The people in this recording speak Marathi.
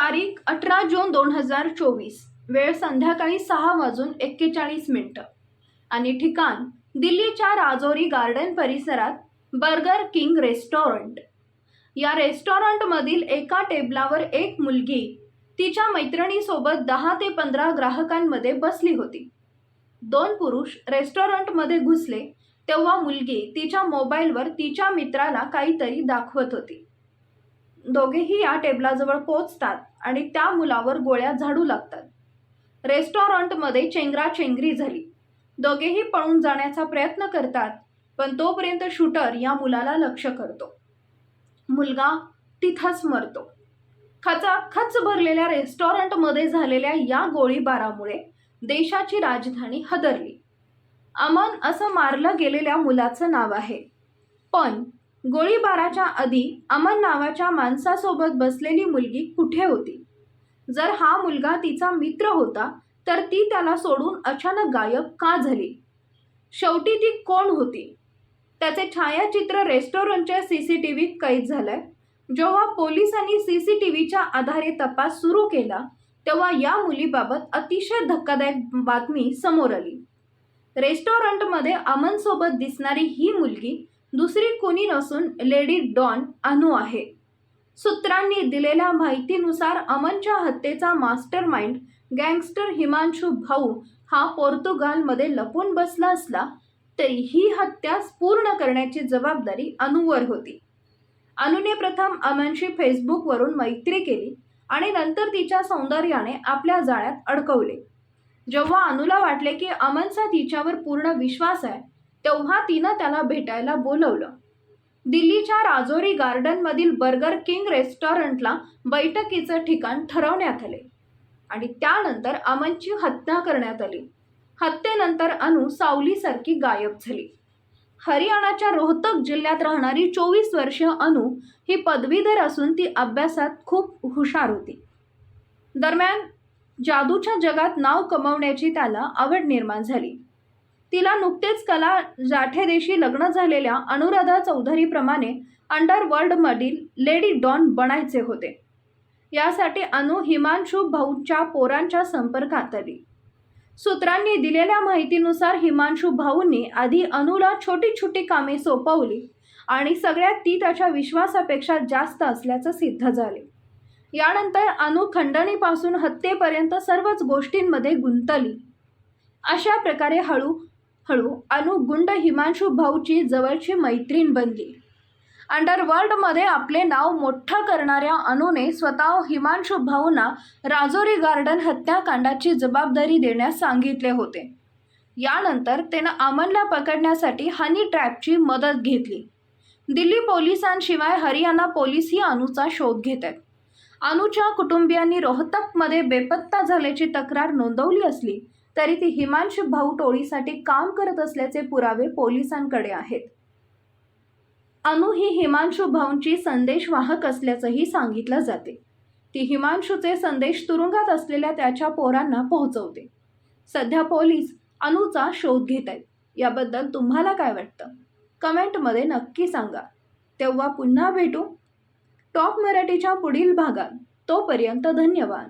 तारीख अठरा जून दोन हजार चोवीस. वेळ संध्याकाळी सहा वाजून एक्केचाळीस मिनटं. आणि ठिकाण दिल्लीच्या राजौरी गार्डन परिसरात बर्गर किंग रेस्टॉरंट. या रेस्टॉरंटमधील एका टेबलावर एक मुलगी तिच्या मैत्रिणीसोबत दहा ते पंधरा ग्राहकांमध्ये बसली होती. दोन पुरुष रेस्टॉरंटमध्ये घुसले तेव्हा मुलगी तिच्या मोबाईलवर तिच्या मित्राला काहीतरी दाखवत होती. दोघेही या टेबलाजवळ पोचतात आणि त्या मुलावर गोळ्या झाडू लागतात. रेस्टॉरंटमध्ये चेंगराचेंगरी झाली. दोघेही पळून जाण्याचा प्रयत्न करतात पण तोपर्यंत शूटर या मुलाला लक्ष करतो. मुलगा तिथंच मरतो. खचा खच भरलेल्या रेस्टॉरंटमध्ये झालेल्या या गोळीबारामुळे देशाची राजधानी हदरली. अमन असं मारलं गेलेल्या मुलाचं नाव आहे. पण गोळीबाराच्या आधी अमन नावाच्या माणसासोबत बसलेली मुलगी कुठे होती? जर हा मुलगा तिचा मित्र होता तर ती त्याला सोडून अचानक गायब का झाली? शेवटी ती कोण होती? त्याचे छायाचित्र रेस्टॉरंटच्या सी सी टी व्हीत कैद झालंय. जेव्हा पोलिसांनी सी सी टी व्हीच्या आधारे तपास सुरू केला तेव्हा या मुलीबाबत अतिशय धक्कादायक बातमी समोर आली. रेस्टॉरंटमध्ये अमनसोबत दिसणारी ही मुलगी दुसरी कोणी नसून लेडी डॉन अनु आहे. सूत्रांनी दिलेल्या माहितीनुसार अमनच्या हत्येचा मास्टर माइंड गँगस्टर हिमांशू भाऊ हा पोर्तुगालमध्ये लपून बसला असला तरी ही हत्या पूर्ण करण्याची जबाबदारी अनुवर होती. अनुने प्रथम अमनशी फेसबुकवरून मैत्री केली आणि नंतर तिच्या सौंदर्याने आपल्या जाळ्यात अडकवले. जेव्हा अनुला वाटले की अमनचा तिच्यावर पूर्ण विश्वास आहे तेव्हा तिनं त्याला भेटायला बोलवलं. दिल्लीच्या राजौरी गार्डनमधील बर्गर किंग रेस्टॉरंटला बैठकीचं ठिकाण ठरवण्यात आले आणि त्यानंतर अमनची हत्या करण्यात आली. हत्येनंतर अनु सावलीसारखी गायब झाली. हरियाणाच्या रोहतक जिल्ह्यात राहणारी चोवीस वर्षीय अनु ही पदवीधर असून ती अभ्यासात खूप हुशार होती. दरम्यान जादूच्या जगात नाव कमवण्याची त्याला आवड निर्माण झाली. तिला नुकतेच कला जाठेदेशी लग्न झालेल्या अनुराधा चौधरीप्रमाणे अंडरवर्ल्डमधील लेडी डॉन बनायचे होते. यासाठी अनु हिमांशू भाऊच्या पोरांच्या संपर्कात आली. सूत्रांनी दिलेल्या माहितीनुसार हिमांशू भाऊंनी आधी अनुला छोटी छोटी कामे सोपवली आणि सगळ्यात ती त्याच्या विश्वासापेक्षा जास्त असल्याचं सिद्ध झाले. यानंतर अनु खंडणीपासून हत्येपर्यंत सर्वच गोष्टींमध्ये गुंतली. अशा प्रकारे हळू हळू अनु गुंड हिमांशू भाऊची जवळची मैत्रीण बनली. अंडरवर्ल्डमध्ये आपले नाव मोठं करणाऱ्या अनुने स्वतः हिमांशू भाऊंना राजोरी गार्डन हत्याकांडाची जबाबदारी देण्यास सांगितले होते. यानंतर त्यानं अमनला पकडण्यासाठी हनी ट्रॅपची मदत घेतली. दिल्ली पोलिसांशिवाय हरियाणा पोलीसही अनुचा शोध घेत आहेत अनुच्या कुटुंबियांनी रोहतकमध्ये बेपत्ता झाल्याची तक्रार नोंदवली असली तरी ती हिमांशू भाऊ टोळीसाठी काम करत असल्याचे पुरावे पोलिसांकडे आहेत. अनु ही हिमांशु भाऊंची संदेशवाहक असल्याचंही सांगितलं जाते. ती हिमांशूचे संदेश तुरुंगात असलेल्या त्याच्या पोरांना पोहोचवते. सध्या पोलीस अनुचा शोध घेत आहेत. याबद्दल तुम्हाला काय वाटतं? कमेंटमध्ये नक्की सांगा. तेव्हा पुन्हा भेटू. टॉप मराठीच्या पुढील भागात. तोपर्यंत धन्यवाद.